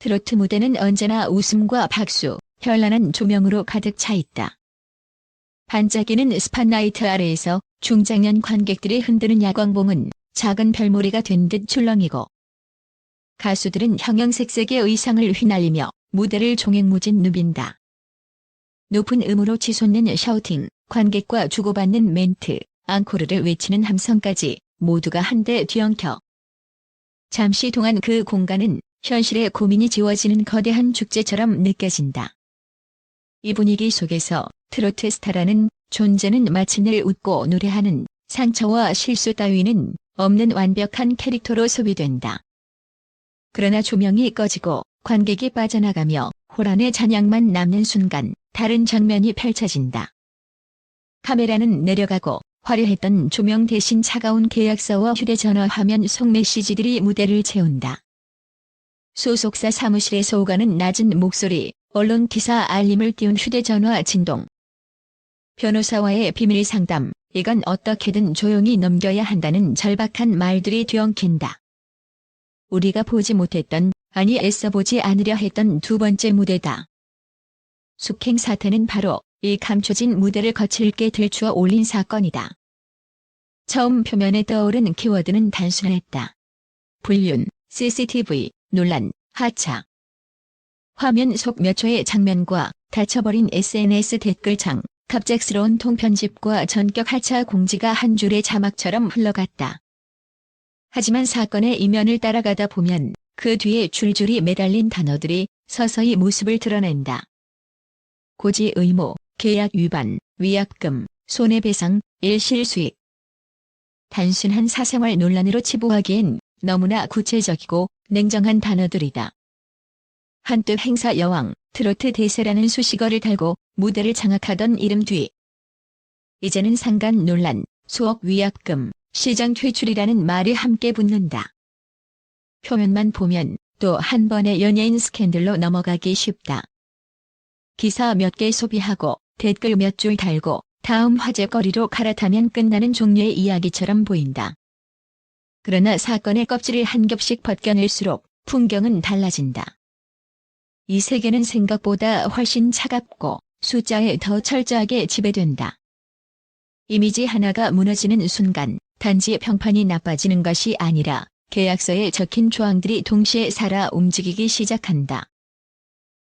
트로트 무대는 언제나 웃음과 박수, 현란한 조명으로 가득 차 있다. 반짝이는 스팟라이트 아래에서 중장년 관객들이 흔드는 야광봉은 작은 별무리가 된 듯 출렁이고 가수들은 형형색색의 의상을 휘날리며 무대를 종횡무진 누빈다. 높은 음으로 치솟는 샤우팅, 관객과 주고받는 멘트, 앙코르를 외치는 함성까지 모두가 한데 뒤엉켜. 잠시 동안 그 공간은 현실의 고민이 지워지는 거대한 축제처럼 느껴진다. 이 분위기 속에서 트로트 스타라는 존재는 마치 늘 웃고 노래하는 상처와 실수 따위는 없는 완벽한 캐릭터로 소비된다. 그러나 조명이 꺼지고 관객이 빠져나가며 호란의 잔향만 남는 순간 다른 장면이 펼쳐진다. 카메라는 내려가고 화려했던 조명 대신 차가운 계약서와 휴대전화 화면 속 메시지들이 무대를 채운다. 소속사 사무실에서 오가는 낮은 목소리, 언론 기사 알림을 띄운 휴대전화 진동. 변호사와의 비밀 상담, 이건 어떻게든 조용히 넘겨야 한다는 절박한 말들이 뒤엉킨다. 우리가 보지 못했던, 아니 애써 보지 않으려 했던 두 번째 무대다. 숙행 사태는 바로 이 감춰진 무대를 거칠게 들추어 올린 사건이다. 처음 표면에 떠오른 키워드는 단순했다. 불륜, CCTV, 논란, 하차. 화면 속 몇 초의 장면과 닫혀버린 SNS 댓글창, 갑작스러운 통편집과 전격 하차 공지가 한 줄의 자막처럼 흘러갔다. 하지만 사건의 이면을 따라가다 보면 그 뒤에 줄줄이 매달린 단어들이 서서히 모습을 드러낸다. 고지 의무, 계약 위반, 위약금, 손해배상, 일실 수익. 단순한 사생활 논란으로 치부하기엔 너무나 구체적이고 냉정한 단어들이다. 한뜻 행사 여왕, 트로트 대세라는 수식어를 달고 무대를 장악하던 이름 뒤. 이제는 상간 논란, 수억 위약금, 시장 퇴출이라는 말이 함께 붙는다. 표면만 보면 또 한 번의 연예인 스캔들로 넘어가기 쉽다. 기사 몇 개 소비하고 댓글 몇 줄 달고 다음 화제거리로 갈아타면 끝나는 종류의 이야기처럼 보인다. 그러나 사건의 껍질을 한 겹씩 벗겨낼수록 풍경은 달라진다. 이 세계는 생각보다 훨씬 차갑고 숫자에 더 철저하게 지배된다. 이미지 하나가 무너지는 순간 단지 평판이 나빠지는 것이 아니라 계약서에 적힌 조항들이 동시에 살아 움직이기 시작한다.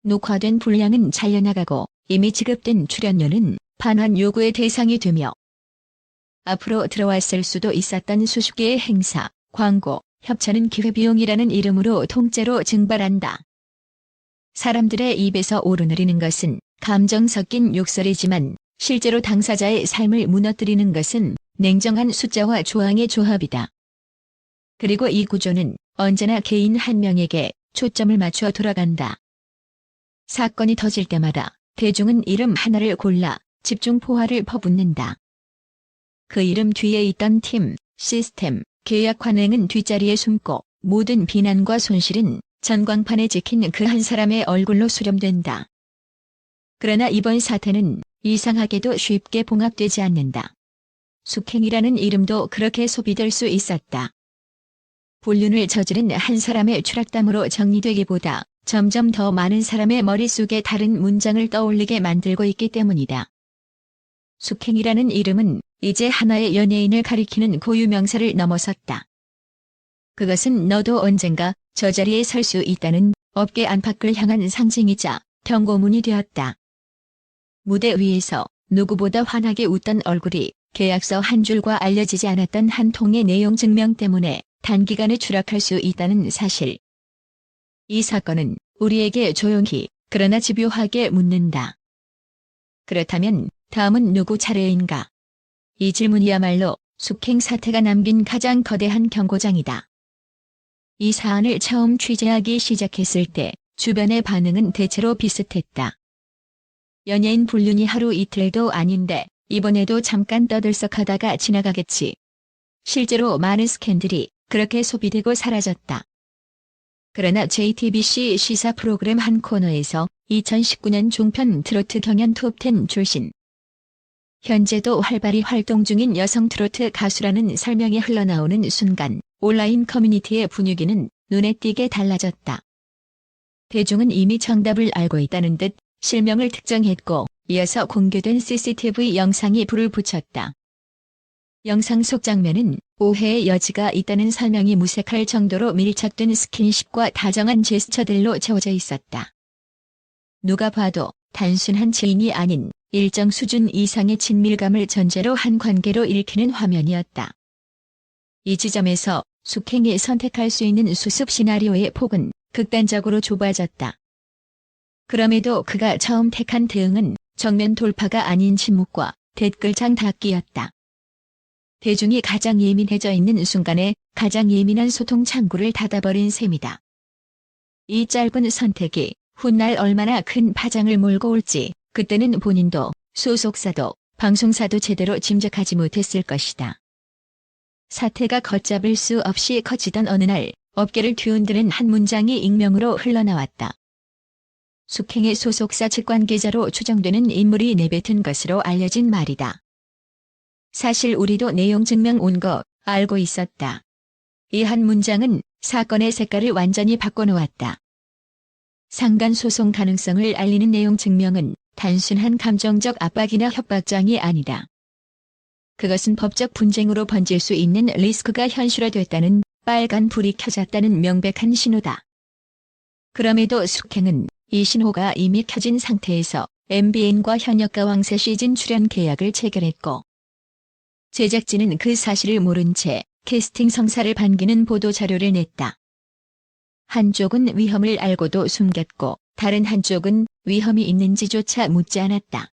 녹화된 분량은 잘려나가고 이미 지급된 출연료는 반환 요구의 대상이 되며 앞으로 들어왔을 수도 있었던 수십 개의 행사, 광고, 협찬은 기회비용이라는 이름으로 통째로 증발한다. 사람들의 입에서 오르내리는 것은 감정 섞인 욕설이지만 실제로 당사자의 삶을 무너뜨리는 것은 냉정한 숫자와 조항의 조합이다. 그리고 이 구조는 언제나 개인 한 명에게 초점을 맞춰 돌아간다. 사건이 터질 때마다 대중은 이름 하나를 골라 집중 포화를 퍼붓는다. 그 이름 뒤에 있던 팀, 시스템, 계약 관행은 뒷자리에 숨고 모든 비난과 손실은 전광판에 찍힌 그 한 사람의 얼굴로 수렴된다. 그러나 이번 사태는 이상하게도 쉽게 봉합되지 않는다. 숙행이라는 이름도 그렇게 소비될 수 있었다. 불륜을 저지른 한 사람의 추락담으로 정리되기보다 점점 더 많은 사람의 머릿속에 다른 문장을 떠올리게 만들고 있기 때문이다. 숙행이라는 이름은 이제 하나의 연예인을 가리키는 고유명사를 넘어섰다. 그것은 너도 언젠가 저 자리에 설 수 있다는 업계 안팎을 향한 상징이자 경고문이 되었다. 무대 위에서 누구보다 환하게 웃던 얼굴이 계약서 한 줄과 알려지지 않았던 한 통의 내용 증명 때문에 단기간에 추락할 수 있다는 사실. 이 사건은 우리에게 조용히 그러나 집요하게 묻는다. 그렇다면 다음은 누구 차례인가? 이 질문이야말로 숙행 사태가 남긴 가장 거대한 경고장이다. 이 사안을 처음 취재하기 시작했을 때 주변의 반응은 대체로 비슷했다. 연예인 불륜이 하루 이틀도 아닌데 이번에도 잠깐 떠들썩하다가 지나가겠지. 실제로 많은 스캔들이 그렇게 소비되고 사라졌다. 그러나 JTBC 시사 프로그램 한 코너에서 2019년 종편 트로트 경연 톱10 출신 현재도 활발히 활동 중인 여성 트로트 가수라는 설명이 흘러나오는 순간 온라인 커뮤니티의 분위기는 눈에 띄게 달라졌다. 대중은 이미 정답을 알고 있다는 듯 실명을 특정했고 이어서 공개된 CCTV 영상이 불을 붙였다. 영상 속 장면은 오해의 여지가 있다는 설명이 무색할 정도로 밀착된 스킨십과 다정한 제스처들로 채워져 있었다. 누가 봐도 단순한 지인이 아닌 일정 수준 이상의 친밀감을 전제로 한 관계로 읽히는 화면이었다. 이 지점에서 숙행이 선택할 수 있는 수습 시나리오의 폭은 극단적으로 좁아졌다. 그럼에도 그가 처음 택한 대응은 정면 돌파가 아닌 침묵과 댓글창 닫기였다. 대중이 가장 예민해져 있는 순간에 가장 예민한 소통 창구를 닫아버린 셈이다. 이 짧은 선택이 훗날 얼마나 큰 파장을 몰고 올지 그때는 본인도 소속사도 방송사도 제대로 짐작하지 못했을 것이다. 사태가 걷잡을 수 없이 커지던 어느 날 업계를 뒤흔드는 한 문장이 익명으로 흘러나왔다. 숙행의 소속사 측 관계자로 추정되는 인물이 내뱉은 것으로 알려진 말이다. 사실 우리도 내용 증명 온 거 알고 있었다. 이 한 문장은 사건의 색깔을 완전히 바꿔놓았다. 상간 소송 가능성을 알리는 내용 증명은 단순한 감정적 압박이나 협박장이 아니다. 그것은 법적 분쟁으로 번질 수 있는 리스크가 현실화됐다는 빨간 불이 켜졌다는 명백한 신호다. 그럼에도 숙행은 이 신호가 이미 켜진 상태에서 MBN과 현역가 왕세 시즌 출연 계약을 체결했고 제작진은 그 사실을 모른 채 캐스팅 성사를 반기는 보도 자료를 냈다. 한쪽은 위험을 알고도 숨겼고 다른 한쪽은 위험이 있는지조차 묻지 않았다.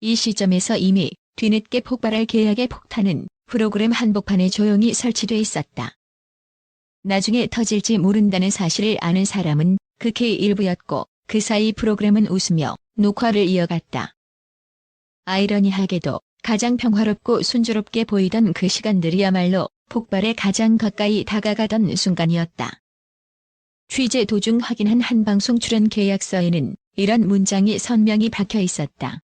이 시점에서 이미 뒤늦게 폭발할 계약의 폭탄은 프로그램 한복판에 조용히 설치돼 있었다. 나중에 터질지 모른다는 사실을 아는 사람은 극히 일부였고 그 사이 프로그램은 웃으며 녹화를 이어갔다. 아이러니하게도 가장 평화롭고 순조롭게 보이던 그 시간들이야말로 폭발에 가장 가까이 다가가던 순간이었다. 취재 도중 확인한 한 방송 출연 계약서에는 이런 문장이 선명히 박혀 있었다.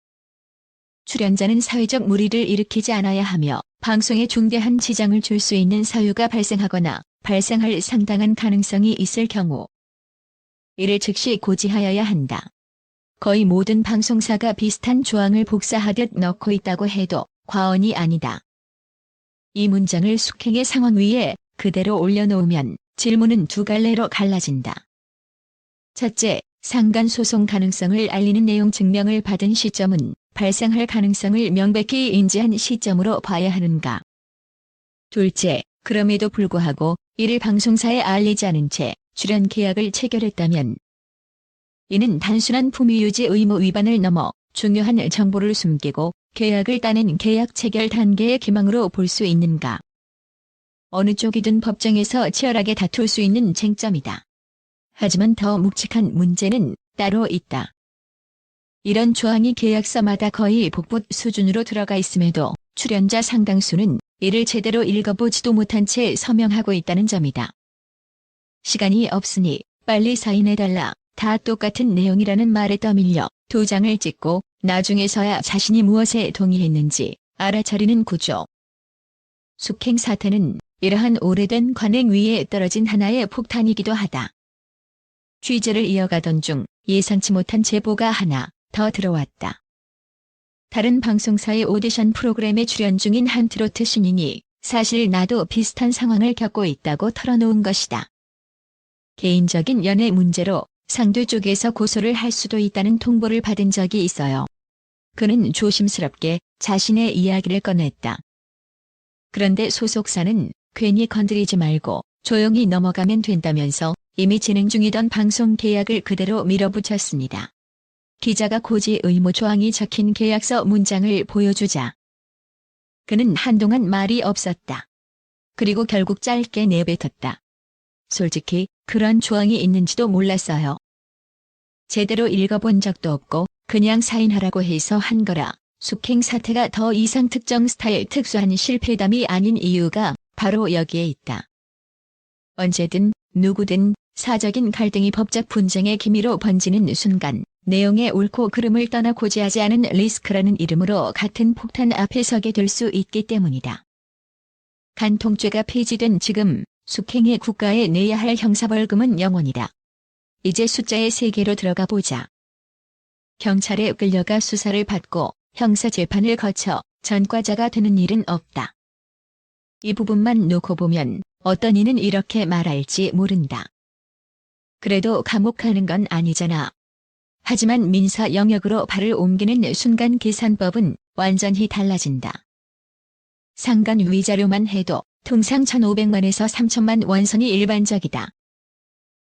출연자는 사회적 무리를 일으키지 않아야 하며 방송에 중대한 지장을 줄 수 있는 사유가 발생하거나 발생할 상당한 가능성이 있을 경우 이를 즉시 고지하여야 한다. 거의 모든 방송사가 비슷한 조항을 복사하듯 넣고 있다고 해도 과언이 아니다. 이 문장을 숙행의 상황 위에 그대로 올려놓으면 질문은 두 갈래로 갈라진다. 첫째, 상간 소송 가능성을 알리는 내용 증명을 받은 시점은 발생할 가능성을 명백히 인지한 시점으로 봐야 하는가. 둘째, 그럼에도 불구하고 이를 방송사에 알리지 않은 채 출연 계약을 체결했다면 이는 단순한 품위 유지 의무 위반을 넘어 중요한 정보를 숨기고 계약을 따낸 계약 체결 단계의 기망으로 볼 수 있는가. 어느 쪽이든 법정에서 치열하게 다툴 수 있는 쟁점이다. 하지만 더 묵직한 문제는 따로 있다. 이런 조항이 계약서마다 거의 복붙 수준으로 들어가 있음에도 출연자 상당수는 이를 제대로 읽어보지도 못한 채 서명하고 있다는 점이다. 시간이 없으니 빨리 사인해달라. 다 똑같은 내용이라는 말에 떠밀려 도장을 찍고 나중에서야 자신이 무엇에 동의했는지 알아차리는 구조. 숙행 사태는 이러한 오래된 관행 위에 떨어진 하나의 폭탄이기도 하다. 취재를 이어가던 중 예상치 못한 제보가 하나 더 들어왔다. 다른 방송사의 오디션 프로그램에 출연 중인 한 트로트 신인이 사실 나도 비슷한 상황을 겪고 있다고 털어놓은 것이다. 개인적인 연애 문제로 상대 쪽에서 고소를 할 수도 있다는 통보를 받은 적이 있어요. 그는 조심스럽게 자신의 이야기를 꺼냈다. 그런데 소속사는 괜히 건드리지 말고 조용히 넘어가면 된다면서 이미 진행 중이던 방송 계약을 그대로 밀어붙였습니다. 기자가 고지 의무 조항이 적힌 계약서 문장을 보여주자 그는 한동안 말이 없었다. 그리고 결국 짧게 내뱉었다. 솔직히 그런 조항이 있는지도 몰랐어요. 제대로 읽어본 적도 없고 그냥 사인하라고 해서 한 거라. 숙행 사태가 더 이상 특정 스타일 특수한 실패담이 아닌 이유가 바로 여기에 있다. 언제든 누구든 사적인 갈등이 법적 분쟁의 기미로 번지는 순간 내용의 옳고 그름을 떠나 고지하지 않은 리스크라는 이름으로 같은 폭탄 앞에 서게 될 수 있기 때문이다. 간통죄가 폐지된 지금 숙행의 국가에 내야 할 형사벌금은 영원이다. 이제 숫자의 세계로 들어가 보자. 경찰에 끌려가 수사를 받고 형사재판을 거쳐 전과자가 되는 일은 없다. 이 부분만 놓고 보면 어떤 이는 이렇게 말할지 모른다. 그래도 감옥 가는 건 아니잖아. 하지만 민사 영역으로 발을 옮기는 순간 계산법은 완전히 달라진다. 상간 위자료만 해도 통상 1,500만에서 3천만 원선이 일반적이다.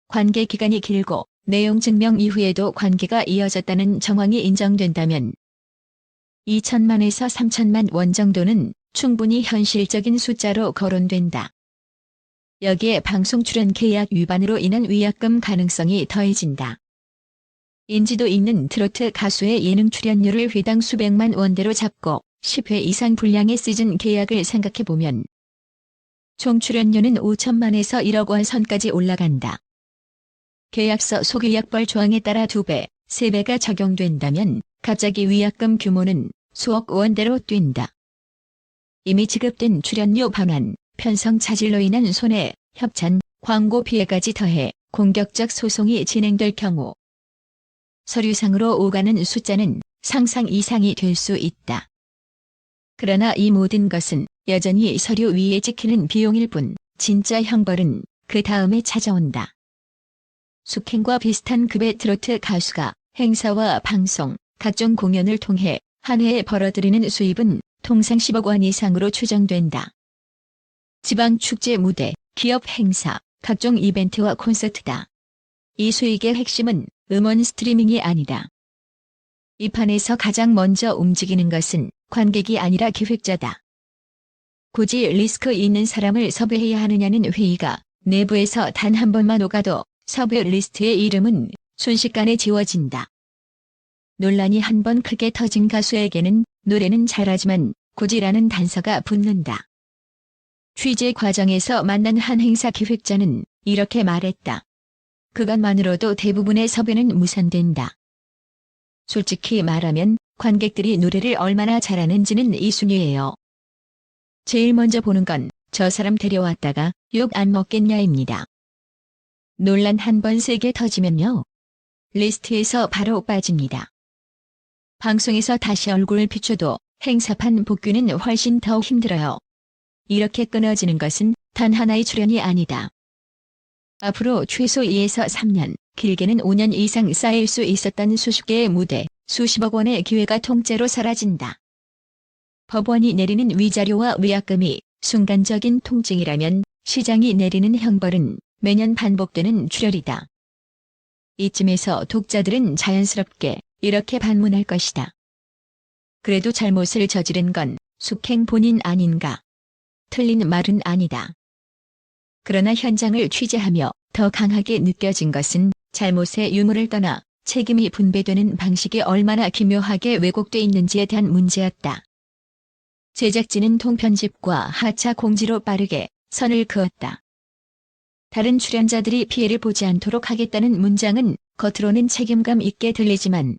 관계 기간이 길고 내용 증명 이후에도 관계가 이어졌다는 정황이 인정된다면 2천만에서 3천만 원 정도는 충분히 현실적인 숫자로 거론된다. 여기에 방송 출연 계약 위반으로 인한 위약금 가능성이 더해진다. 인지도 있는 트로트 가수의 예능 출연료를 회당 수백만 원대로 잡고 10회 이상 분량의 시즌 계약을 생각해보면 총 출연료는 5천만에서 1억 원 선까지 올라간다. 계약서 소계약벌 조항에 따라 2배, 3배가 적용된다면 갑자기 위약금 규모는 수억 원대로 뛴다. 이미 지급된 출연료 반환, 편성 차질로 인한 손해, 협찬, 광고 피해까지 더해 공격적 소송이 진행될 경우 서류상으로 오가는 숫자는 상상 이상이 될 수 있다. 그러나 이 모든 것은 여전히 서류 위에 찍히는 비용일 뿐 진짜 형벌은 그 다음에 찾아온다. 숙행과 비슷한 급의 트로트 가수가 행사와 방송, 각종 공연을 통해 한 해에 벌어들이는 수입은 통상 10억 원 이상으로 추정된다. 지방 축제 무대, 기업 행사, 각종 이벤트와 콘서트다. 이 수익의 핵심은 음원 스트리밍이 아니다. 이 판에서 가장 먼저 움직이는 것은 관객이 아니라 기획자다. 굳이 리스크 있는 사람을 섭외해야 하느냐는 회의가 내부에서 단 한 번만 오가도 섭외 리스트의 이름은 순식간에 지워진다. 논란이 한 번 크게 터진 가수에게는 노래는 잘하지만 굳이라는 단서가 붙는다. 취재 과정에서 만난 한 행사 기획자는 이렇게 말했다. 그것만으로도 대부분의 섭외는 무산된다. 솔직히 말하면 관객들이 노래를 얼마나 잘하는지는 이순위예요. 제일 먼저 보는 건 저 사람 데려왔다가 욕 안 먹겠냐입니다. 논란 한 번 세게 터지면요. 리스트에서 바로 빠집니다. 방송에서 다시 얼굴 비춰도 행사판 복귀는 훨씬 더 힘들어요. 이렇게 끊어지는 것은 단 하나의 출연이 아니다. 앞으로 최소 2에서 3년, 길게는 5년 이상 쌓일 수 있었던 수십 개의 무대, 수십억 원의 기회가 통째로 사라진다. 법원이 내리는 위자료와 위약금이 순간적인 통증이라면 시장이 내리는 형벌은 매년 반복되는 출혈이다. 이쯤에서 독자들은 자연스럽게 이렇게 반문할 것이다. 그래도 잘못을 저지른 건 숙행 본인 아닌가. 틀린 말은 아니다. 그러나 현장을 취재하며 더 강하게 느껴진 것은 잘못의 유무를 떠나 책임이 분배되는 방식이 얼마나 기묘하게 왜곡돼 있는지에 대한 문제였다. 제작진은 통편집과 하차 공지로 빠르게 선을 그었다. 다른 출연자들이 피해를 보지 않도록 하겠다는 문장은 겉으로는 책임감 있게 들리지만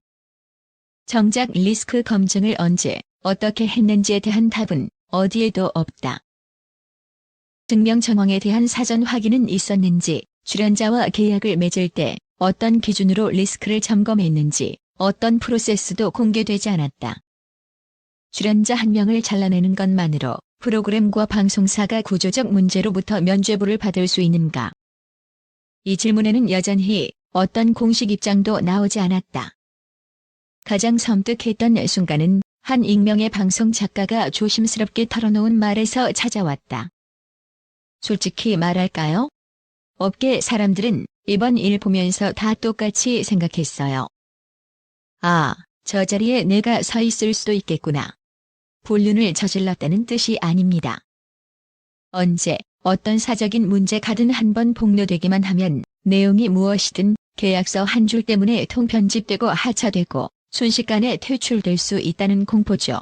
정작 리스크 검증을 언제 어떻게 했는지에 대한 답은 어디에도 없다. 증명 정황에 대한 사전 확인은 있었는지, 출연자와 계약을 맺을 때 어떤 기준으로 리스크를 점검했는지, 어떤 프로세스도 공개되지 않았다. 출연자 한 명을 잘라내는 것만으로 프로그램과 방송사가 구조적 문제로부터 면죄부를 받을 수 있는가? 이 질문에는 여전히 어떤 공식 입장도 나오지 않았다. 가장 섬뜩했던 순간은 한 익명의 방송 작가가 조심스럽게 털어놓은 말에서 찾아왔다. 솔직히 말할까요? 업계 사람들은 이번 일 보면서 다 똑같이 생각했어요. 아, 저 자리에 내가 서 있을 수도 있겠구나. 불륜을 저질렀다는 뜻이 아닙니다. 언제 어떤 사적인 문제 가든 한 번 폭로되기만 하면 내용이 무엇이든 계약서 한 줄 때문에 통편집되고 하차되고 순식간에 퇴출될 수 있다는 공포죠.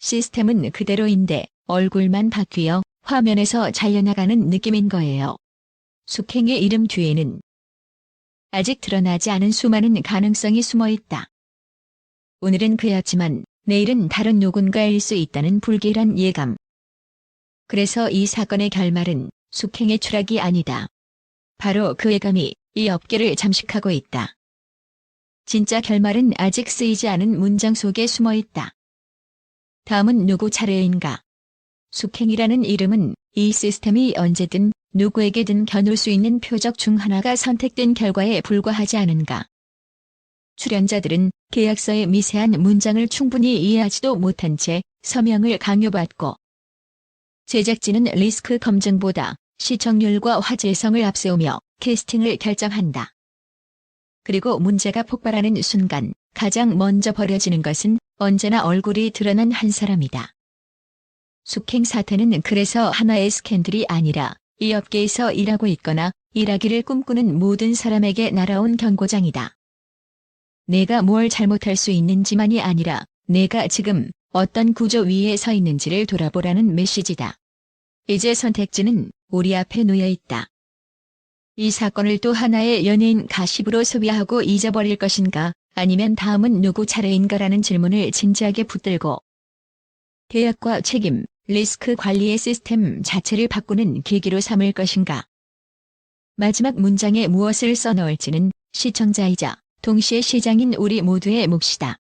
시스템은 그대로인데 얼굴만 바뀌어 화면에서 잘려나가는 느낌인 거예요. 숙행의 이름 뒤에는 아직 드러나지 않은 수많은 가능성이 숨어 있다. 오늘은 그였지만 내일은 다른 누군가일 수 있다는 불길한 예감. 그래서 이 사건의 결말은 숙행의 추락이 아니다. 바로 그 예감이 이 업계를 잠식하고 있다. 진짜 결말은 아직 쓰이지 않은 문장 속에 숨어 있다. 다음은 누구 차례인가? 숙행이라는 이름은 이 시스템이 언제든 누구에게든 겨눌 수 있는 표적 중 하나가 선택된 결과에 불과하지 않은가. 출연자들은 계약서의 미세한 문장을 충분히 이해하지도 못한 채 서명을 강요받고 제작진은 리스크 검증보다 시청률과 화제성을 앞세우며 캐스팅을 결정한다. 그리고 문제가 폭발하는 순간 가장 먼저 버려지는 것은 언제나 얼굴이 드러난 한 사람이다. 숙행 사태는 그래서 하나의 스캔들이 아니라 이 업계에서 일하고 있거나 일하기를 꿈꾸는 모든 사람에게 날아온 경고장이다. 내가 뭘 잘못할 수 있는지만이 아니라 내가 지금 어떤 구조 위에 서 있는지를 돌아보라는 메시지다. 이제 선택지는 우리 앞에 놓여 있다. 이 사건을 또 하나의 연예인 가십으로 소비하고 잊어버릴 것인가 아니면 다음은 누구 차례인가라는 질문을 진지하게 붙들고 계약과 책임, 리스크 관리의 시스템 자체를 바꾸는 계기로 삼을 것인가. 마지막 문장에 무엇을 써넣을지는 시청자이자 동시에 시장인 우리 모두의 몫이다.